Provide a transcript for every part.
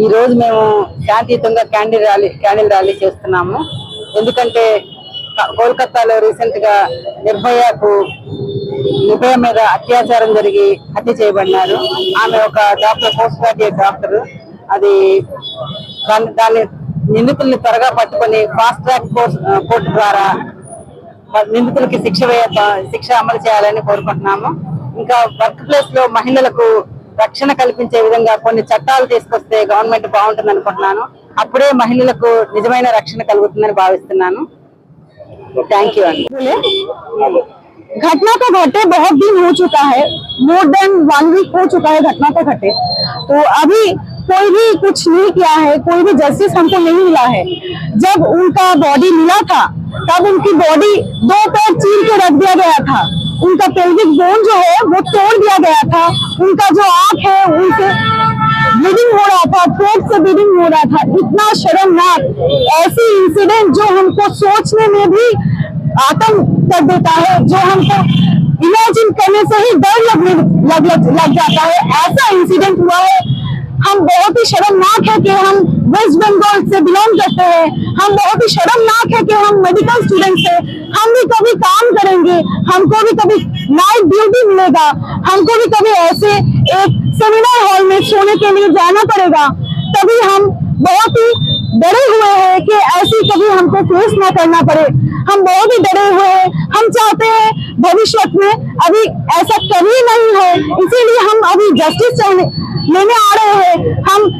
ఈ రోజు మేము శాంతియుతంగా క్యాండిల్ ర్యాలీ క్యాండిల్ ర్యాలీ చేస్తున్నాము. ఎందుకంటే కోల్కతాలో రీసెంట్గా నిర్భయకు నిర్భయ మీద అత్యాచారం జరిగి హత్య చేయబడినారు. ఆమె ఒక డాక్టర్ పోస్ట్ గ్రాడ్యుయేట్ డాక్టర్. అది దాన్ని దాన్ని నిందితుల్ని త్వరగా పట్టుకొని ఫాస్ట్ ట్రాక్ కోర్టు ద్వారా నిందితులకి శిక్ష వేయ శిక్ష అమలు చేయాలని కోరుకుంటున్నాము. ఇంకా వర్క్ ప్లేస్లో మహిళలకు రక్షణ కల్పించే విధంగా కొన్ని చట్టాలు తీసుకొస్తే గవర్నమెంట్ బాగుంటుంది అనుకుంటున్నాను అప్పుడే మహిళలకు నిజమైన రక్షణ కలుగుతుందని భావిస్తున్నాను థ్యాంక్ యూ అండి घटना को घटे बहुत दिन हो चुका है मोर देन वन वीक हो चुका है घटना को घटे तो अभी कोई भी कुछ नहीं किया है कोई भी जस्टिस हमको नहीं मिला है जब उनका बॉडी मिला था तब उनकी बॉडी दो पैर चीर के रख दिया गया था उनका पेल्विक बोन जो है वो तोड़ दिया गया था। उनका जो आँख है उनसे ब्लीडिंग हो रहा था थ्रोट से ब्लीडिंग हो रहा था। इतना शर्मनाक ऐसी इंसिडेंट जो हमको सोचने में भी आतंक कर देता है जो हमको इमेजिन करने से ही डर लगने लग, लग, लग जाता है। ऐसा इंसिडेंट हुआ है हम बहुत ही शर्मनाक है कि हम वेस्ट बंगाल से बिलोंग करते हैं। हम बहुत ही शर्मनाक है कि हम मेडिकल स्टूडेंट्स हैं हम भी कभी काम करेंगे, हमको भी कभी नाइट ड्यूटी मिलेगा, हमको भी कभी ऐसे एक सेमिनार हॉल में सोने के लिए जाना पड़ेगा। तभी हम बहुत ही डरे हुए हैं कि ऐसी कभी हमको फेस ना करना पड़े। हम बहुत ही डरे हुए हैं। हम चाहते हैं भविष्य में अभी ऐसा कभी नहीं हो। इसीलिए हम अभी जस्टिस चाहने लेने आ रहे हैं। हम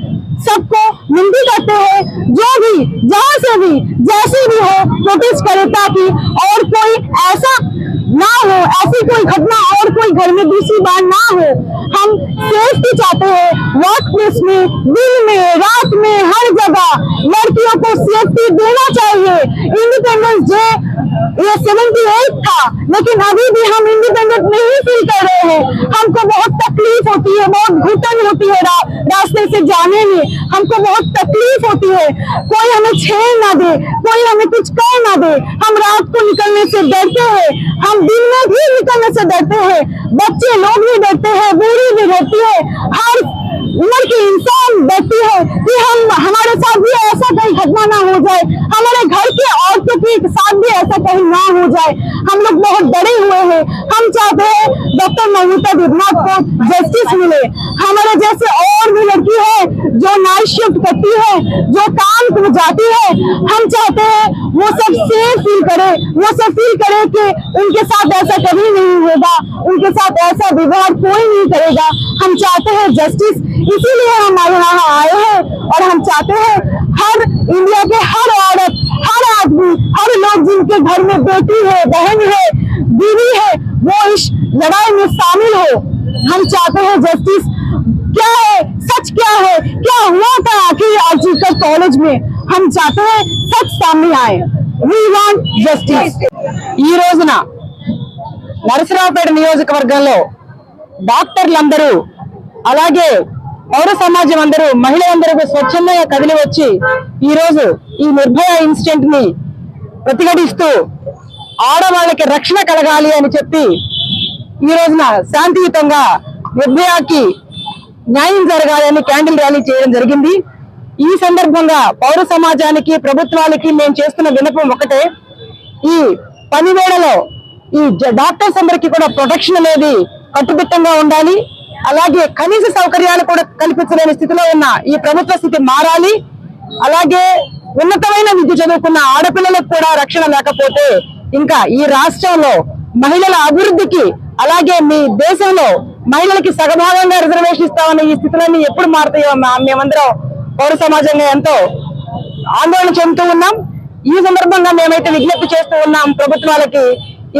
सबको विनती करते हैं, जो भी, जहाँ से भी, जैसे भी हो प्रोटेस्ट करे ताकि और कोई ऐसा ना हो, ऐसी कोई घटना और कोई घर में दूसरी बार ना हो। हम सेफ्टी चाहते हैं वर्क प्लेस में, दिन में, रात में जगह लड़कियों को सेफ्टी देना चाहिए। इंडिपेंडेंस डे ये सेवेंटी एट था लेकिन अभी भी हम इंडिपेंडेंट नहीं फील कर रहे हैं। हमको बहुत तकलीफ़ होती है बहुत घुटन होती है रा, रास्ते से जाने में। हमको बहुत तकलीफ़ होती है। कोई हमें छेड़ ना दे कोई हमें कुछ कर ना दे। हम रात को निकलने से डरते हैं हम दिन में भी निकलने से डरते हैं। बच्चे लोग भी डरते हैं बूढ़ी भी डरती है। हर उम्र की इंसान डरती है कि हम, हमारे साथ भी ऐसा कहीं घटना ना हो जाए। हमारे घर के औरतों के साथ भी ऐसा कहीं ना हो जाए। हम लोग बहुत डरे हुए हैं। डॉक्टर ममता देवनाथ को जस्टिस मिले। हमारे जैसे और भी लड़की है जो नाइट शिफ्ट करती है, जो काम जाती है, हम चाहते हैं वो सब सेफ़ फील करे, वो सब फील करे कि उनके साथ ऐसा कभी नहीं होगा, उनके साथ ऐसा व्यवहार कोई नहीं करेगा। हम चाहते हैं जस्टिस इसीलिए हम यहाँ आए हैं और हम चाहते हैं हर इंडिया के हर औरत, हर आदमी, हर लोग जिनके घर में बेटी है, बहन है बीवी है वो इस लड़ाई में शामिल हो हम चाहते हैं जस्टिस क्या है सच क्या है क्या हुआ था आखिर आर्जिकल कॉलेज में हम चाहते हैं सच सामने आए वी वांट जस्टिस ఈ రోజున నరసరావుపేట నియోజకవర్గంలో డాక్టర్లందరూ అలాగే పౌర సమాజం అందరూ మహిళలందరూ స్వచ్ఛందంగా కదిలి వచ్చి ఈ రోజు ఈ నిర్భయ ఇన్సిడెంట్ ని ప్రతిఘటిస్తూ ఆడవాళ్ళకి రక్షణ కలగాలి అని చెప్పి ఈ రోజున శాంతియుతంగా నిర్భయాకి న్యాయం జరగాలని క్యాండిల్ ర్యాలీ చేయడం జరిగింది. ఈ సందర్భంగా పౌర సమాజానికి ప్రభుత్వాలకి మేము చేస్తున్న వినపం ఒకటే. ఈ పనివేళలో ఈ జ- డాక్టర్స్ అందరికీ కూడా ప్రొటెక్షన్ అనేది కట్టుదిట్టంగా ఉండాలి. అలాగే కనీస సౌకర్యాలు కూడా కల్పించలేని స్థితిలో ఉన్న ఈ ప్రభుత్వ స్థితి మారాలి. అలాగే ఉన్నతమైన విద్య చదువుకున్న ఆడపిల్లలకు కూడా రక్షణ లేకపోతే ఇంకా ఈ రాష్ట్రంలో మహిళల అభివృద్ధికి అలాగే మీ దేశంలో మహిళలకి సగభాగంగా రిజర్వేషన్ ఇస్తామన్న ఈ స్థితులన్నీ ఎప్పుడు మారుతాయో మా- మేమందరం పౌర సమాజంగా ఎంతో ఆందోళన చెందుతూ ఉన్నాం. ఈ సందర్భంగా మేమైతే విజ్ఞప్తి చేస్తూ ఉన్నాం ప్రభుత్వాలకి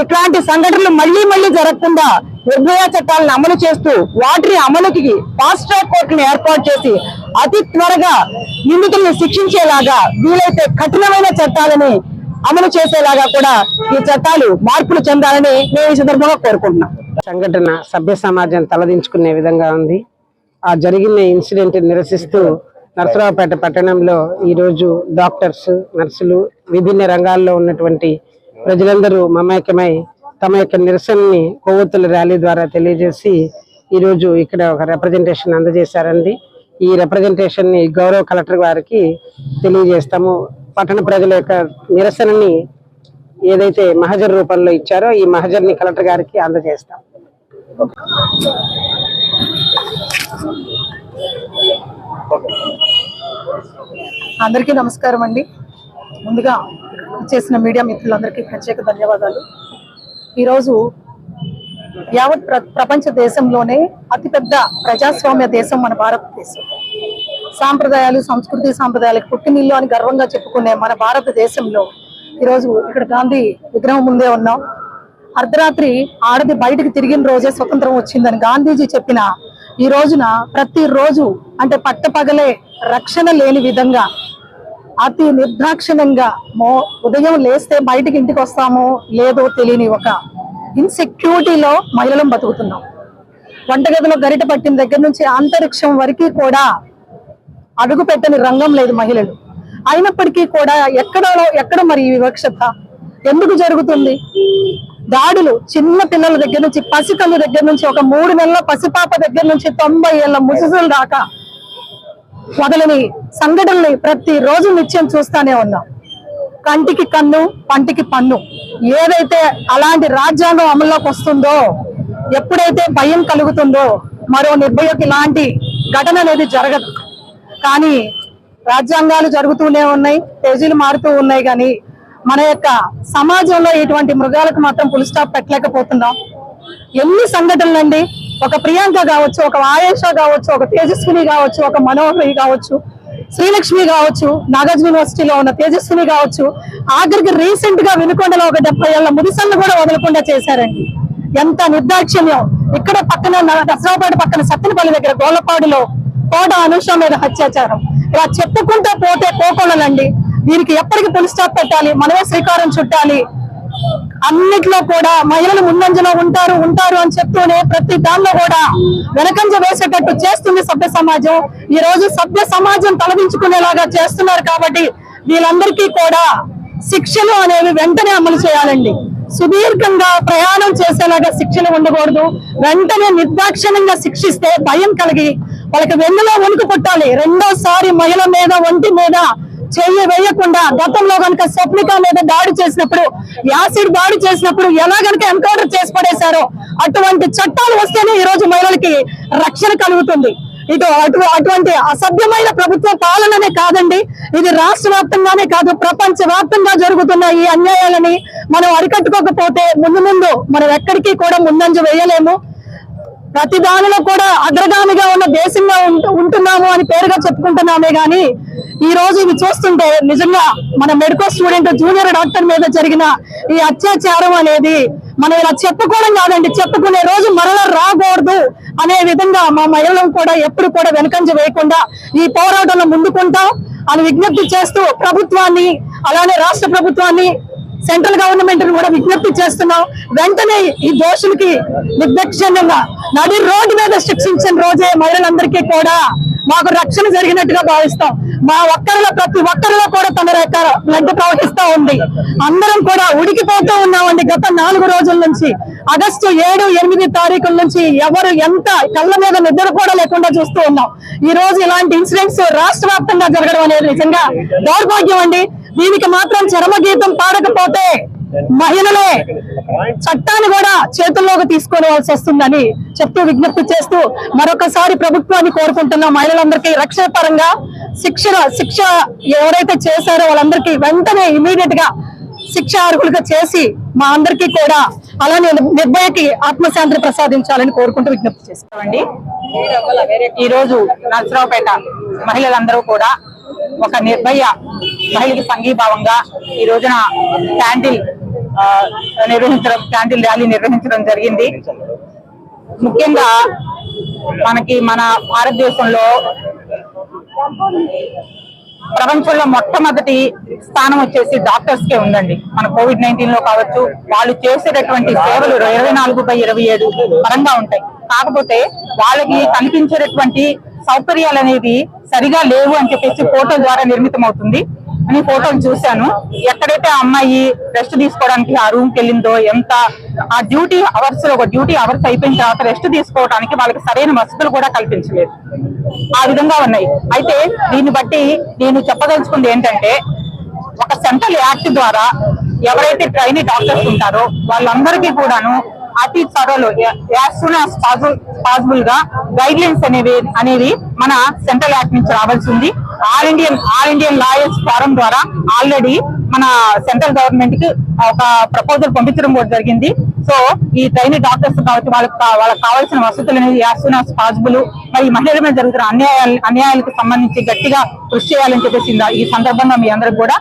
ఇట్లాంటి సంఘటనలు మళ్ళీ మళ్ళీ జరగకుండా నిర్భయ చట్టాలను అమలు చేస్తూ వాటిని అమలుకి ఫాస్ట్ ట్రాక్ కోర్టును ఏర్పాటు చేసి అతి త్వరగా నిందితులను శిక్షించేలాగా వీలైతే కఠినమైన చట్టాలని అమలు చేసేలాగా కూడా ఈ చట్టాలు మార్పులు చెందాలని మేము ఈ సందర్భంగా కోరుకుంటున్నాం. సంఘటన సభ్య సమాజం తలదించుకునే విధంగా ఉంది. ఆ జరిగిన ఇన్సిడెంట్ నిరసిస్తూ నరసరావుపేట పట్టణంలో ఈరోజు డాక్టర్స్ నర్సులు విభిన్న రంగాల్లో ఉన్నటువంటి ప్రజలందరూ మమేకమై తమ యొక్క నిరసనని కొవ్వొత్తుల ర్యాలీ ద్వారా తెలియజేసి ఈరోజు ఇక్కడ ఒక రిప్రజెంటేషన్ అందజేశారండి. ఈ రిప్రజెంటేషన్ని గౌరవ కలెక్టర్ గారికి తెలియజేస్తాము. పట్టణ ప్రజల యొక్క నిరసనని ఏదైతే మహజర్ రూపంలో ఇచ్చారో ఈ మహజర్ని కలెక్టర్ గారికి అందజేస్తాం. అందరికీ నమస్కారం అండి. ముందుగా చేసిన మీడియా మిత్రులందరికీ ప్రత్యేక ధన్యవాదాలు. ఈరోజు యావత్ ప్ర ప్రపంచ దేశంలోనే అతిపెద్ద ప్రజాస్వామ్య దేశం మన భారతదేశం. సాంప్రదాయాలు సంస్కృతి సాంప్రదాయాలకు పుట్టినిల్లు అని గర్వంగా చెప్పుకునే మన భారతదేశంలో ఈరోజు ఇక్కడ గాంధీ విగ్రహం ముందే ఉన్నాం. అర్ధరాత్రి ఆడది బయటకు తిరిగిన రోజే స్వతంత్రం వచ్చిందని గాంధీజీ చెప్పిన ఈ రోజున ప్రతి రోజు అంటే పట్టపగలే రక్షణ లేని విధంగా అతి నిర్దాక్షిణ్యంగా మో ఉదయం లేస్తే బయటికి ఇంటికి వస్తామో లేదో తెలియని ఒక ఇన్సెక్యూరిటీలో మహిళలం బతుకుతున్నాం. వంటగదిలో గరిట పట్టిన దగ్గర నుంచి అంతరిక్షం వరకు కూడా అడుగు పెట్టని రంగం లేదు మహిళలు. అయినప్పటికీ కూడా ఎక్కడో ఎక్కడ మరి ఈ వివక్షత? ఎందుకు జరుగుతుంది? దాడులు చిన్న పిల్లల దగ్గర నుంచి పసికళ్ళ దగ్గర నుంచి ఒక మూడు నెలల పసిపాప దగ్గర నుంచి తొంభై ఏళ్ళ ముససుల దాకా మొదలని సంఘటనని ప్రతి రోజు నిత్యం చూస్తానే ఉన్నాం. కంటికి కన్ను పంటికి పన్ను. ఏదైతే అలాంటి రాజ్యాంగం అమల్లోకి వస్తుందో ఎప్పుడైతే భయం కలుగుతుందో మరో నిర్భయకి ఇలాంటి ఘటన అనేది జరగదు. కానీ రాజ్యాంగాలు జరుగుతూనే ఉన్నాయి పేజీలు మారుతూ ఉన్నాయి కానీ మన యొక్క సమాజంలో ఇటువంటి మృగాలకు మాత్రం పులి స్టాప్ పెట్టలేకపోతున్నాం. ఎన్ని సంఘటనలు అండి ఒక ప్రియాంక కావచ్చు ఒక ఆయేష కావచ్చు ఒక తేజస్విని కావచ్చు ఒక మనోహరి కావచ్చు శ్రీలక్ష్మి కావచ్చు నాగార్జున యూనివర్సిటీలో ఉన్న తేజస్విని కావచ్చు ఆఖరికి రీసెంట్గా వినుకొండలో ఒక డెబ్బై ఏళ్ళ ముదిసన్ను కూడా వదలకుండా చేశారండి. ఎంత నిర్దాక్షిణ్యం. ఇక్కడ పక్కన దసరాపేట పక్కన సత్తెనపల్లి దగ్గర గోలపాడులో కోట అనుష మీద హత్యాచారం ఇలా చెప్పుకుంటూ పోతే పోకూడదండి దీనికి ఎప్పటికి పులి స్టాప్ పెట్టాలి. మనమే శ్రీకారం చుట్టాలి. అన్నిట్లో కూడా మహిళలు ముందంజలో ఉంటారు ఉంటారు అని చెప్తూనే ప్రతి దానిలో కూడా వెనకంజ వేసేటట్టు చేస్తుంది సభ్య సమాజం. ఈ రోజు సభ్య సమాజం తలదించుకునేలాగా చేస్తున్నారు కాబట్టి వీళ్ళందరికీ కూడా శిక్షలు అనేవి వెంటనే అమలు చేయాలండి. సుదీర్ఘంగా ప్రయాణం చేసేలాగా శిక్షలు ఉండకూడదు. వెంటనే నిర్దాక్షిణ్యంగా శిక్షిస్తే భయం కలిగి వాళ్ళకి వెన్నులో వణుకు పుట్టాలి. రెండోసారి మహిళ మీద ఒంటి మీద చెయ్యి వేయకుండా గతంలో కనుక స్వప్నిక మీద దాడి చేసినప్పుడు యాసిడ్ దాడి చేసినప్పుడు ఎలా కనుక ఎన్కౌంటర్ చేసి పడేశారో అటువంటి చట్టాలు వస్తేనే ఈ రోజు మహిళలకి రక్షణ కలుగుతుంది. ఇటు అటు అటువంటి అసభ్యమైన ప్రభుత్వ పాలననే కాదండి ఇది రాష్ట్ర వ్యాప్తంగానే కాదు ప్రపంచ వ్యాప్తంగా జరుగుతున్న ఈ అన్యాయాలని మనం అరికట్టుకోకపోతే ముందు ముందు మనం ఎక్కడికి కూడా ముందంజ వేయలేము. ప్రతి దానిలో కూడా అగ్రగామిగా ఉన్న దేశంగా ఉంటు- ఉంటున్నాము అని పేరుగా చెప్పుకుంటున్నామే గాని ఈ రోజు ఇవి చూస్తుంటే నిజంగా మన మెడికల్ స్టూడెంట్ జూనియర్ డాక్టర్ మీద జరిగిన ఈ అత్యాచారం అనేది మనం ఇలా చెప్పుకోవడం కాదండి. చెప్పుకునే రోజు మరలా రాకూడదు అనే విధంగా మా మహిళలు కూడా ఎప్పుడు కూడా వెనకంజ వేయకుండా ఈ పోరాటంలో ముందుకుంటాం అని విజ్ఞప్తి చేస్తూ ప్రభుత్వాన్ని అలానే రాష్ట్ర ప్రభుత్వాన్ని సెంట్రల్ గవర్నమెంట్ కూడా విజ్ఞప్తి చేస్తున్నాం. వెంటనే ఈ దోషులకి నిర్దక్షిణ్యంగా నది రోడ్డు మీద శిక్షించిన రోజే మహిళలందరికీ కూడా మాకు రక్షణ జరిగినట్టుగా భావిస్తాం. మా ఒక్కరిలో ప్రతి ఒక్కరిలో కూడా తన యొక్క బ్లడ్ ప్రవహిస్తూ ఉంది. అందరం కూడా ఉడికిపోతూ ఉన్నామండి. గత నాలుగు రోజుల నుంచి ఆగస్టు ఏడు ఎనిమిది తారీఖుల నుంచి ఎవరు ఎంత కళ్ళ మీద నిద్ర కూడా లేకుండా చూస్తూ ఉన్నాం. ఈ రోజు ఇలాంటి ఇన్సిడెంట్స్ రాష్ట్ర వ్యాప్తంగా జరగడం అనేది నిజంగా దౌర్భాగ్యం అండి. దీనికి మాత్రం చరమగీతం పాడకపోతే మహిళలే చట్టాన్ని కూడా చేతుల్లోకి తీసుకోవాల్సి వస్తుందని చెప్తూ విజ్ఞప్తి చేస్తూ మరొకసారి ప్రభుత్వాన్ని కోరుకుంటున్న మహిళలందరికీ రక్షణ పరంగా శిక్షణ శిక్ష ఎవరైతే చేశారో వాళ్ళందరికీ వెంటనే ఇమీడియట్గా శిక్ష అర్హులుగా చేసి మా అందరికీ కూడా అలానే నిర్భయకి ఆత్మశాంతిని ప్రసాదించాలని కోరుకుంటూ విజ్ఞప్తి చేస్తామండి ఈ రోజు నరసరావుపేట మహిళలందరూ కూడా ఒక నిర్భయ మహిళకి సంఘీభావంగా ఈ రోజున క్యాండిల్ నిర్వహించడం క్యాండిల్ ర్యాలీ నిర్వహించడం జరిగింది. ముఖ్యంగా మనకి మన భారతదేశంలో ప్రపంచంలో మొట్టమొదటి స్థానం వచ్చేసి డాక్టర్స్ కే ఉందండి. మన కోవిడ్ నైన్టీన్లో కావచ్చు వాళ్ళు చేసేటటువంటి సేవలు ఇరవై నాలుగు బై ఇరవై ఏడు పరంగా ఉంటాయి. కాకపోతే వాళ్ళకి కనిపించేటటువంటి సౌకర్యాలు అనేది సరిగా లేవు అని చెప్పేసి ఫోటో ద్వారా నిర్మితం అవుతుంది అని ఫోటోలు చూశాను. ఎక్కడైతే ఆ అమ్మాయి రెస్ట్ తీసుకోవడానికి ఆ రూమ్కి వెళ్ళిందో ఎంత ఆ డ్యూటీ అవర్స్లో ఒక డ్యూటీ అవర్స్ అయిపోయిన తర్వాత రెస్ట్ తీసుకోవడానికి వాళ్ళకి సరైన వసతులు కూడా కల్పించలేదు. ఆ విధంగా ఉన్నాయి. అయితే దీన్ని బట్టి నేను చెప్పదలుచుకుంది ఏంటంటే ఒక సెంట్రల్ యాక్ట్ ద్వారా ఎవరైతే ట్రైనీ డాక్టర్స్ ఉంటారో వాళ్ళందరికీ కూడాను అతి త్వరలో యాజ్ సూన్ యాజ్ పాసిబుల్ పాసిబుల్గా గైడ్ లైన్స్ అనేవి అనేవి మన సెంట్రల్ యాక్ట్ నుంచి రావాల్సి ఉంది. All Indian all Indian lawyers forum ద్వారా ఆల్రెడీ మన సెంట్రల్ గవర్నమెంట్కి ఒక ప్రపోజల్ పంపించడం కూడా జరిగింది. సో ఈ ట్రైనీ డాక్టర్స్ కావచ్చు వాళ్ళకి వాళ్ళకి కావాల్సిన వసతులు అనేది యాజ్ సూన్ యాజ్ పాసిబుల్ మరి మహిళల మీద జరుగుతున్న అన్యాయాలు అన్యాయాలకు సంబంధించి గట్టిగా కృషి చేయాలని చెప్పేసి ఈ సందర్భంగా మీ అందరికి కూడా